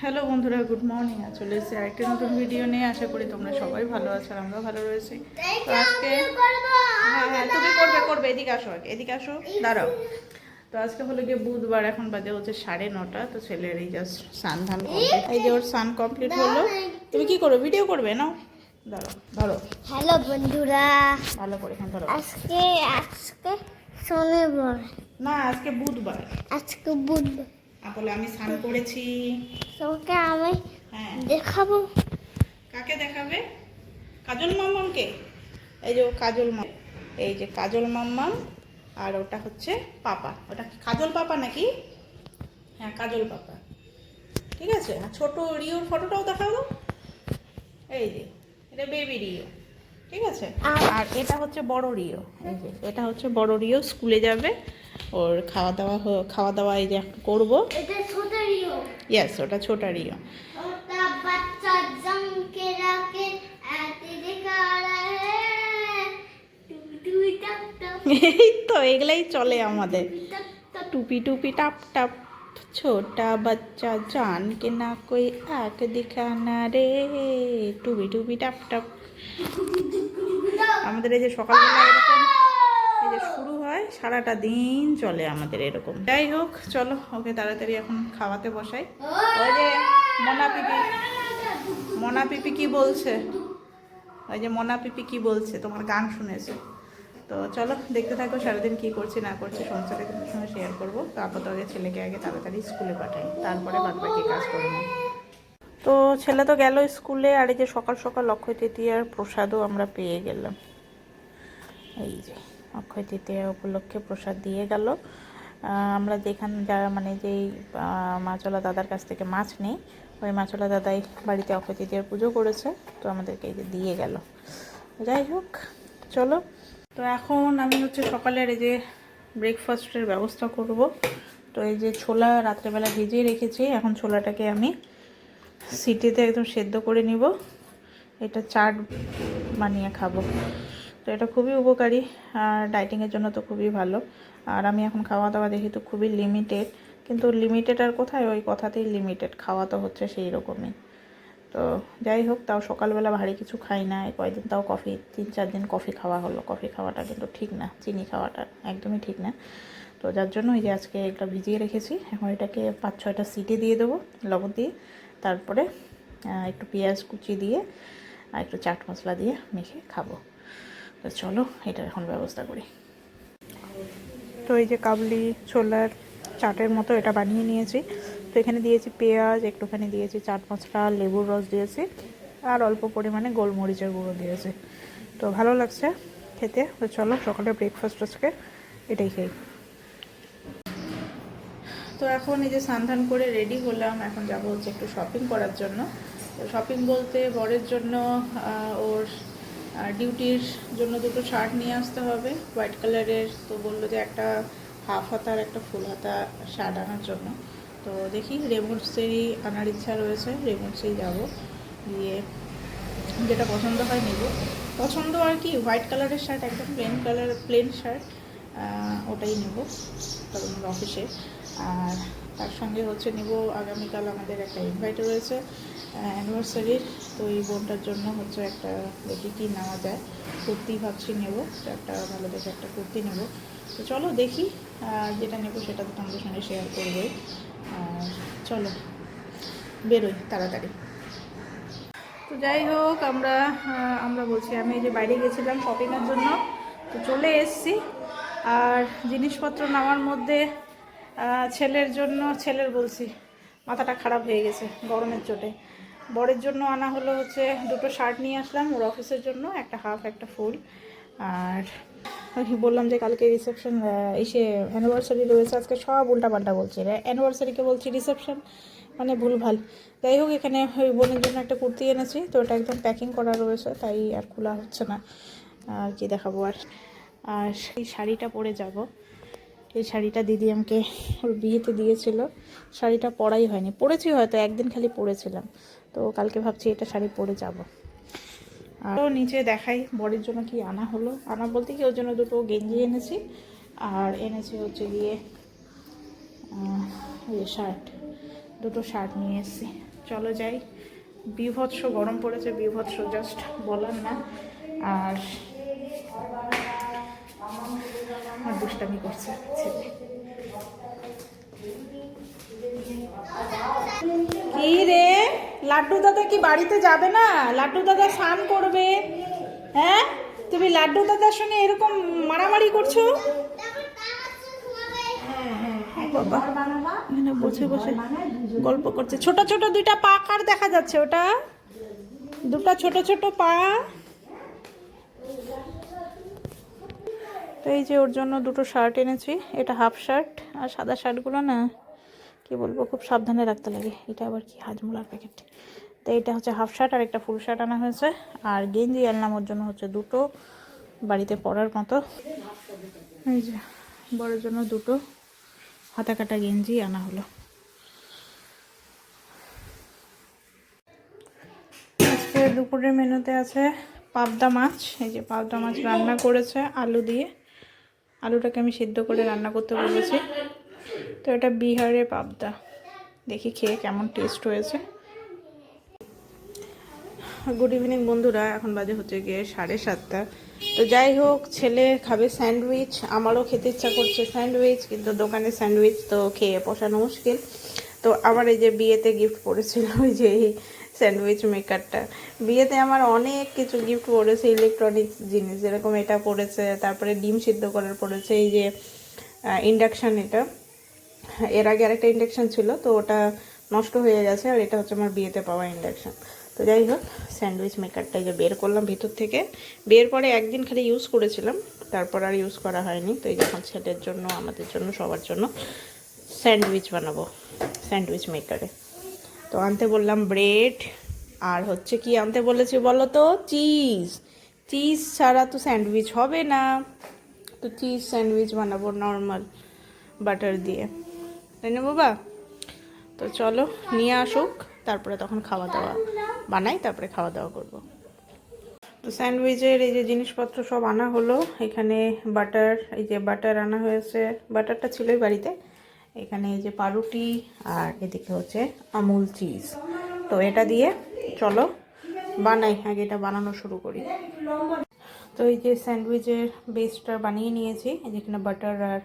Hello বন্ধুরা good morning. আর চলে এসেছি আরেকটি নতুন ভিডিও নিয়ে। আশা করি তোমরা সবাই ভালো আছো আর আমরাও ভালো রয়েছি। তো আজকে হ্যাঁ হ্যাঁ তুমি করবে করবে এদিকে আসো আগে এদিকে আসো দাঁড়াও। তো আজকে হলো গিয়ে বুধবার এখন বাজে হচ্ছে সাড়ে নটা তো ছেলের এই জাস্ট সান ধান। এই যে ওর সান কমপ্লিট হলো। তুমি কি করো ভিডিও করবে? নাও দাঁড়াও ধরো। হ্যালো বন্ধুরা। ভালো করে এখানে ধরো। আজকে আজকে শনিবার। না আজকে বুধবার। আজকে বুধবার। আসলে আমি স্নান করেছি। তোকে আমি হ্যাঁ। দেখাবো। কাকে দেখাবে? কাজল মাম্মামকে? এই যে কাজল মাম এই যে কাজল মাম্মাম আর ওটা হচ্ছে পাপা। ওটা কি কাজল পাপা নাকি? হ্যাঁ কাজল পাপা। ঠিক আছে? আর ছোট রিওর ফটোটাও দেখাও দাও এই যে এটা বেবি রিও। ঠিক আছে? আর- আর এটা হচ্ছে বড় রিও। এই যে এটা হচ্ছে বড় রিও স্কুলে যাবে। ওর খাওয়া দাওয়া খাওয়া দাওয়া এই যে একটা করব ইয়েস ওটা ছোটারিও। এই তো এগুলাই চলে আমাদের। টুপি টুপি টাপ। টাপ ছোটা বাচ্চা জান কে না কই এক আক দিখানা রে। টুপি টুপি টাপ টাপ। আমাদের এই যে সকালবেলা যে শুরু হয়, সারাটা দিন চলে আমাদের এরকম। যাই হোক, চলো, ওকে তাড়াতাড়ি এখন খাওয়াতে বসাই। ওই যে মনা পিপি মনা পিপি কি বলছে? ওই যে মনা পিপি কি বলছে? তোমার গান শুনেছে। তো চলো, দেখতে থাকো সারাদিন কি করছি, না করছি সংসারে তোমার সঙ্গে শেয়ার করব। তো আপাতত আগে ছেলেকে আগে তাড়াতাড়ি স্কুলে পাঠাই। তারপরে বাদ বাকি কাজ করব তো ছেলে তো গেল স্কুলে, আর এই যে সকাল সকাল অক্ষয় তৃতীয়ার প্রসাদও আমরা পেয়ে গেলাম। এই যে। অক্ষয় তৃতীয়া উপলক্ষে প্রসাদ দিয়ে গেল। আমরা যেখান যারা মানে যেই মাছওয়ালা দাদার কাছ থেকে মাছ নেই, ওই মাছওয়ালা দাদাই বাড়িতে অক্ষয় তৃতীয়ার পুজো করেছে, তো আমাদেরকে এই যে দিয়ে গেল। যাই হোক, চলো। তো এখন আমি হচ্ছে সকালের এই যে ব্রেকফাস্টের ব্যবস্থা করব। তো এই যে ছোলা রাত্রেবেলা ভিজিয়ে রেখেছি, এখন ছোলাটাকে আমি সিটিতে একদম সেদ্ধ করে নিব। এটা চাট বানিয়ে খাব। তো এটা খুবই উপকারী, আর ডাইটিংয়ের জন্য তো খুবই ভালো। আর আমি এখন খাওয়া দাওয়া দেখি তো খুবই লিমিটেড কিন্তু লিমিটেড আর কোথায়? ওই কথাতেই লিমিটেড খাওয়া তো হচ্ছে সেই রকমই। তো যাই হোক, তাও সকালবেলা ভারী কিছু খাই না কয়েকদিন তাও কফি তিন চার দিন কফি খাওয়া হলো। কফি খাওয়াটা কিন্তু ঠিক না, চিনি খাওয়াটা একদমই ঠিক না। তো যার জন্য এই যে আজকে এটা ভিজিয়ে রেখেছি, এখন এটাকে পাঁচ ছয়টা সিটি দিয়ে দেবো, লবণ দিয়ে। তারপরে একটু পেঁয়াজ কুচি দিয়ে, আর একটু চাট মশলা দিয়ে মেখে খাব। তো চলো এটা এখন ব্যবস্থা করি। তো এই যে কাবলি ছোলার চাটের মতো এটা বানিয়ে নিয়েছি। তো এখানে দিয়েছি পেঁয়াজ একটুখানি দিয়েছি চাট মশলা লেবুর রস দিয়েছি আর অল্প পরিমাণে গোলমরিচের গুঁড়ো দিয়েছি। তো ভালো লাগছে খেতে। তো চলো সকালে ব্রেকফাস্ট আজকে এটাই খাই তো এখন এই যে স্নান করে রেডি হলাম এখন যাব হচ্ছে একটু শপিং করার জন্য। শপিং বলতে বরের জন্য আহ, ওর ডিউটির জন্য দুটো শার্ট নিয়ে আসতে হবে। হোয়াইট কালারের, তো বলল যে একটা হাফ হাতার একটা ফুল হাতা শার্ট আনার জন্য। তো দেখি রেমন্ডসেরই আনার ইচ্ছা রয়েছে রেমন্ডসেই যাব। গিয়ে যেটা পছন্দ হয় নেব। পছন্দ আর কি, হোয়াইট কালারের শার্ট একদম প্লেন কালার প্লেন শার্ট ওটাই নেব কারণ অফিসে। আর তার সঙ্গে হচ্ছে নেব আগামীকাল আমাদের একটা ইনভাইট রয়েছে অ্যানিভার্সারির তো এই বোনটার জন্য হচ্ছে একটা দেখি কী নেওয়া যায়। কুর্তি ভাবছি নেব তো একটা ভালো দেখে একটা কুর্তি নেব। তো চলো দেখি যেটা নেব সেটা তো তোমাদের সঙ্গে শেয়ার করবোই। চলো, বেরোই তাড়াতাড়ি। তো যাই হোক, আমরা আমরা বলছি, আমি এই যে বাইরে গেছিলাম শপিংয়ের জন্য, তো চলে এসেছি। আর জিনিসপত্র নেওয়ার মধ্যে ছেলের জন্য, ছেলের বলছি, মাথাটা খারাপ হয়ে গেছে, গরমের চোটে। বরের জন্য আনা হলো হচ্ছে দুটো শার্ট নিয়ে আসলাম, ওর অফিসের জন্য, একটা হাফ একটা ফুল আর ওই বললাম যে কালকে রিসেপশন এসে অ্যানিভার্সারি রয়েছে, আজকে সব উল্টাপাল্টা বলছি। অ্যানিভার্সারিকে বলছি রিসেপশন মানে ভুলভাল। যাই হোক, এখানে ওই বোনের জন্য একটা কুর্তি এনেছি, তো ওটা একদম প্যাকিং করা রয়েছে, তাই আর খোলা হচ্ছে না। আর কি দেখাবো আর। আর সেই শাড়িটা পরে যাব। এই শাড়িটা দিদি আমাকে ওর বিয়েতে দিয়েছিল। শাড়িটা পরাই হয়নি, পরেছি হয়তো, একদিন খালি পরেছিলাম। তো কালকে ভাবছি এটা শাড়ি পরে যাব। আর নিচে দেখাই বরের জন্য কি আনা হলো। আনা বলতে কি, ওর জন্য দুটো গেঞ্জি এনেছি। আর এনেছি হচ্ছে গিয়ে শার্ট। দুটো শার্ট নিয়ে এসেছি। চলো যাই। বিভৎস গরম পড়েছে, বিভৎস জাস্ট বলার না। আর আর দুষ্টামি করছে ছেলে। কি রে? লাড্ডু দাদা কি বাড়িতে যাবে না? লাড্ডু দাদা স্নান করবে। হ্যাঁ? তুমি লাড্ডু দাদার সঙ্গে এরকম মারামারি করছ? বাবা। এখানে বসে বসে গল্প করছে। ছোট ছোট দুইটা পা কার দেখা যাচ্ছে ওটা? দুটো ছোট ছোট পা। তো এই যে ওর জন্য দুটো শার্ট এনেছি। এটা হাফ শার্ট আর সাদা শার্টগুলো না? কি বলব, খুব সাবধানে রাখতে লাগে। এটা আবার কি, হাজমোলার প্যাকেট। তো এটা হচ্ছে হাফ শার্ট আর একটা ফুল শার্ট আনা হয়েছে। আর গেঞ্জি আনলাম ওর জন্য হচ্ছে দুটো, বাড়িতে পরার মতো। এই যে বড়ের জন্য দুটো হাতা কাটা গেঞ্জি আনা হলো। আজকে দুপুরের মেনুতে আছে পাবদা মাছ। এই যে পাবদা মাছ রান্না করেছে আলু দিয়ে। আলুটাকে আমি সিদ্ধ করে রান্না করতে বলেছি তো এটা বিহারে পাবদা। দেখি খেয়ে কেমন টেস্ট হয়েছে। গুড ইভিনিং বন্ধুরা, এখন বাজে হচ্ছে গিয়ে সাড়ে সাতটা। তো যাই হোক, ছেলে খাবে স্যান্ডউইচ, আমারও খেতে ইচ্ছা করছে স্যান্ডউইচ, কিন্তু দোকানে স্যান্ডউইচ তো খেয়ে পোষানো মুশকিল। তো আমার এই যে বিয়েতে গিফট পড়েছিল, ওই যে এই স্যান্ডউইচ মেকারটা। বিয়েতে আমার অনেক কিছু গিফট পড়েছে ইলেকট্রনিক্স জিনিস, যেরকম এটা পড়েছে, তারপরে ডিম সিদ্ধ করার পড়েছে, এই যে ইন্ডাকশান এটা। এর আগে আরেকটা ইন্ডাকশান ছিল, তো ওটা নষ্ট হয়ে গেছে আর এটা হচ্ছে আমার বিয়েতে পাওয়া ইন্ডাকশান তো যাই হোক স্যান্ডউইচ মেকারটা যে বের করলাম ভিতর থেকে। বের পরে একদিন খালি ইউজ করেছিলাম, তারপর আর ইউজ করা হয়নি। তো এই যখন ছেলের জন্য, আমাদের জন্য, সবার জন্য স্যান্ডউইচ বানাবো স্যান্ডউইচ মেকারে তো আনতে বললাম ব্রেড আর হচ্ছে কি আনতে বলেছি বলো তো? চিজ চিজ ছাড়া তো স্যান্ডউইচ হবে না। তো চিজ স্যান্ডউইচ বানাবো নর্মাল বাটার দিয়ে। তাই না বাবা? তো চলো, নিয়ে আসুক, তারপরে তখন খাওয়া দাওয়া বানাই, তারপরে খাওয়া দাওয়া করব। তো স্যান্ডউইচের এই যে জিনিসপত্র সব আনা হলো, এখানে বাটার, এই যে বাটার আনা হয়েছে, বাটারটা ছিলই বাড়িতে। এখানে এই যে পাউরুটি আর এদিকে হচ্ছে আমুল চিজ। তো এটা দিয়ে চলো, বানাই, আগে এটা বানানো শুরু করি। তো এই যে স্যান্ডউইচের বেসটা বানিয়ে নিয়েছি যেখানে বাটার আর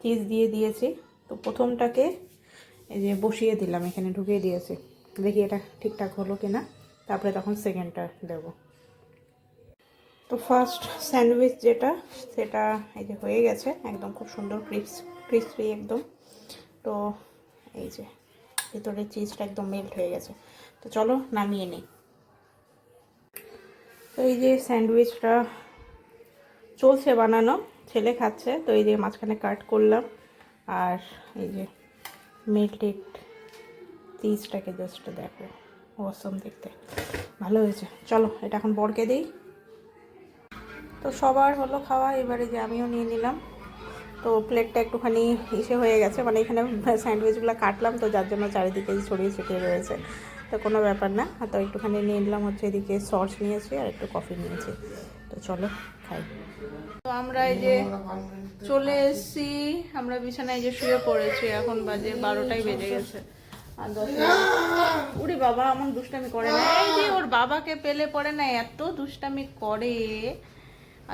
চিজ দিয়ে দিয়েছি। তো প্রথমটাকে এই যে বসিয়ে দিলাম, এখানে ঢুকিয়ে দিয়েছি। দেখি এটা ঠিকঠাক হলো কিনা। তারপরে তখন সেকেন্ডটা দেব। তো ফার্স্ট স্যান্ডউইচ যেটা, সেটা এই যে হয়ে গেছে, একদম খুব সুন্দর ক্রিপস ক্রিসপি একদম। তো এই যে ভিতরে চিজটা একদম মেল্ট হয়ে গেছে। তো চলো নামিয়ে নিই। তো এই যে স্যান্ডউইচটা চলছে বানানো, ছেলে খাচ্ছে, তো এই যে মাঝখানে কাট করলাম। আর এই যে মেল্টেড তিজটাকে জাস্ট দেখো। অসম দেখতে। ভালো হয়েছে। চলো, এটা এখন বরকে দিই। তো সবার হলো খাওয়া, এবারে যে আমিও নিয়ে নিলাম। তো প্লেটটা একটুখানি ইসে হয়ে গেছে। মানে এখানে স্যান্ডউইচগুলো কাটলাম, তো যার জন্য চারিদিকে ছড়িয়ে ছিটিয়ে রয়েছে। তো কোনো ব্যাপার না। তো একটুখানি নিয়ে নিলাম, হচ্ছে এদিকে সস নিয়েছি আর একটু কফি নিয়েছি। তো চলো, খাই। তো আমরা এই যে চলে এসেছি, আমরা বিছানায় যে শুয়ে পড়েছি, এখন বাজে বারোটাই বেজে গেছে। আর উড়ি বাবা এমন দুষ্টামি করে না। এই যে ওর বাবাকে পেলে পড়ে না, এত দুষ্টামি করে।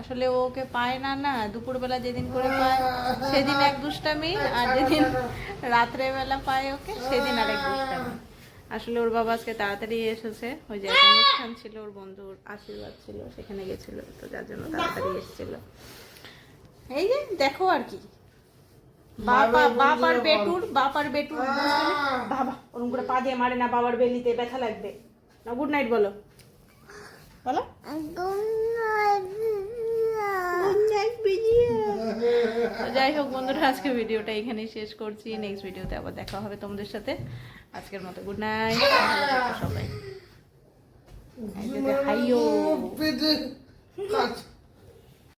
আসলে ওকে পায় না না। দুপুরবেলা যেদিন করে পায়, সেদিন এক দুষ্টামি, আর যেদিন রাত্রেবেলা পায় ওকে, সেদিন আরেক দুষ্টামি। আসলে ওর বাবা আজকে তাড়াতাড়ি এসেছে। ওই যে অনুষ্ঠান ছিল ওর বন্ধুর আশীর্বাদ ছিল সেখানে গেছিল তো যার জন্য তাড়াতাড়ি এসেছিল। এই যে দেখো আর কি। বাবা বাবার বেটুর বাবার বেটুর। বাবা ওরকম করে পা দিয়ে মারে না বাবার বেলিতে ব্যথা লাগবে। না গুড নাইট বলো। বলো। যাই হোক বন্ধুরা আজকে ভিডিওটা এখানেই শেষ করছি। নেক্সট ভিডিওতে আবার দেখা হবে তোমাদের সাথে। আজকের মতো গুড নাইট সবাই। হাইও.